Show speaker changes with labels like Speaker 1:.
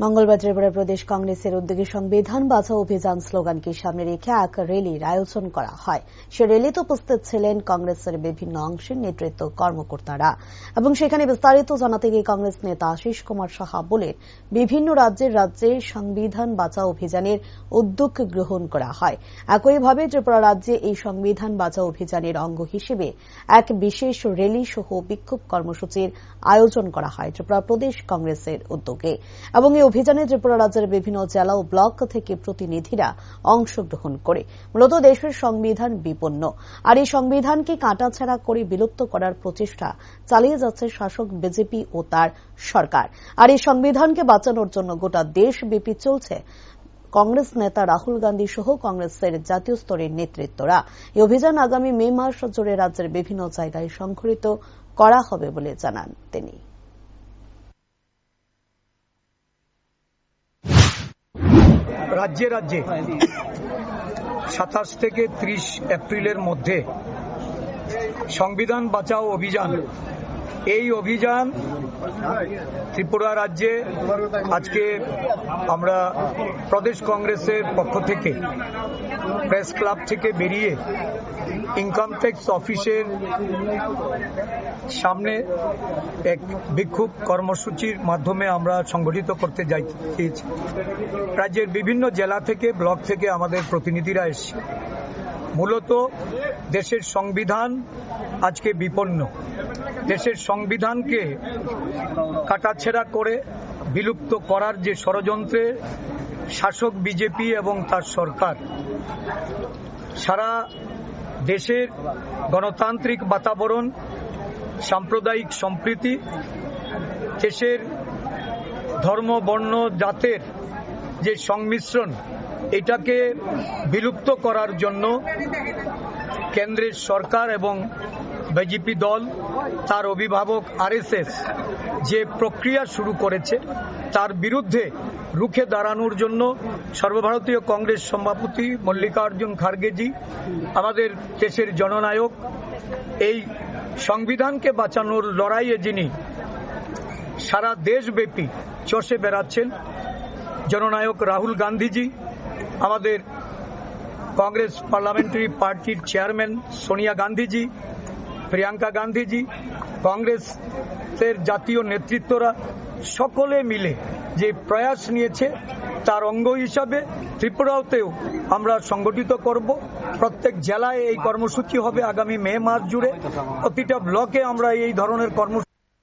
Speaker 1: মঙ্গলবার ত্রিপুরা প্রদেশ কংগ্রেসের উদ্যোগে সংবিধান বাঁচাও অভিযান স্লোগানকে সামনে রেখে এক র্যালির আয়োজন করা হয়। সে র্যালিতে উপস্থিত ছিলেন কংগ্রেসের বিভিন্ন অংশের নেতৃত্ব কর্মকর্তারা এবং সেখানে বিস্তারিত জানাতে গিয়ে কংগ্রেস নেতা আশিস কুমার সাহা বলেন, বিভিন্ন রাজ্যের রাজ্যে সংবিধান বাঁচাও অভিযানের উদ্যোগ গ্রহণ করা হয়। একইভাবে ত্রিপুরা রাজ্যে এই সংবিধান বাঁচাও অভিযানের অঙ্গ হিসেবে এক বিশেষ র্যালি সহ বিক্ষোভ কর্মসূচির আয়োজন করা হয় ত্রিপুরা প্রদেশ কংগ্রেসের উদ্যোগে। এবং অভিযানে ত্রিপুরা রাজ্যের বিভিন্ন জেলা ও ব্লক থেকে প্রতিনিধিরা অংশগ্রহণ করে। মূলত দেশের সংবিধান বিপন্ন। আর এই সংবিধানকে কাটাছাড়া করে বিলুপ্ত করার প্রচেষ্টা চালিয়ে যাচ্ছে শাসক বিজেপি ও তার সরকার। আর এই সংবিধানকে বাঁচানোর জন্য গোটা দেশব্যাপী চলছে কংগ্রেস নেতা রাহুল গান্ধী সহ কংগ্রেসের জাতীয় স্তরের নেতৃত্বরা। এই অভিযান আগামী মে মাস জুড়ে রাজ্যের বিভিন্ন জায়গায় সংঘটিত করা হবে বলে জানান তিনি।
Speaker 2: রাজ্যে রাজ্যে। সাতাশ থেকে ত্রিশ এপ্রিলের মধ্যে সংবিধান বাঁচাও অভিযান। এই অভিযান ত্রিপুরা রাজ্যে আজকে আমরা প্রদেশ কংগ্রেসের পক্ষ থেকে প্রেস ক্লাব থেকে বেরিয়ে ইনকাম ট্যাক্স অফিসের সামনে এক বিক্ষোভ কর্মসূচির মাধ্যমে আমরা সংগঠিত করতে যাইতেছি। রাজ্যের বিভিন্ন জেলা থেকে, ব্লক থেকে আমাদের প্রতিনিধিরা এসছে মূলত দেশের সংবিধান আজকে বিপন্ন। দেশের সংবিধানকে কাটাছেড়া করে বিলুপ্ত করার যে ষড়যন্ত্রে শাসক বিজেপি এবং তার সরকার, সারা দেশের গণতান্ত্রিক বাতাবরণ, সাম্প্রদায়িক সম্প্রীতি, দেশের ধর্ম, বর্ণ, জাতের যে সংমিশ্রণ এটাকে বিলুপ্ত করার জন্য কেন্দ্রের সরকার এবং বিজেপি দল, তার অভিভাবক আরএসএস যে প্রক্রিয়া শুরু করেছে, তার বিরুদ্ধে রুখে দাঁড়ানোর জন্য সর্বভারতীয় কংগ্রেস সভাপতি মল্লিকার্জুন খার্গেজি, আমাদের দেশের জননায়ক, এই সংবিধানকে বাঁচানোর লড়াইয়ে যিনি সারা দেশব্যাপী চষে বেড়াচ্ছেন, জননায়ক রাহুল গান্ধীজি আমাদের কংগ্রেস পার্লামেন্টারি পার্টির চেয়ারম্যান সোনিয়া গান্ধীজি, প্রিয়াঙ্কা গান্ধীজি, কংগ্রেসের জাতীয় নেতৃত্বরা সকলে মিলে যে প্রয়াস নিয়েছে তার অঙ্গ হিসাবে ত্রিপুরাতেও আমরা সংগঠিত করব। প্রত্যেক জেলায় এই কর্মসূচি হবে আগামী মে মাস জুড়ে। প্রতিটা ব্লকে আমরা এই ধরনের কর্মসূচি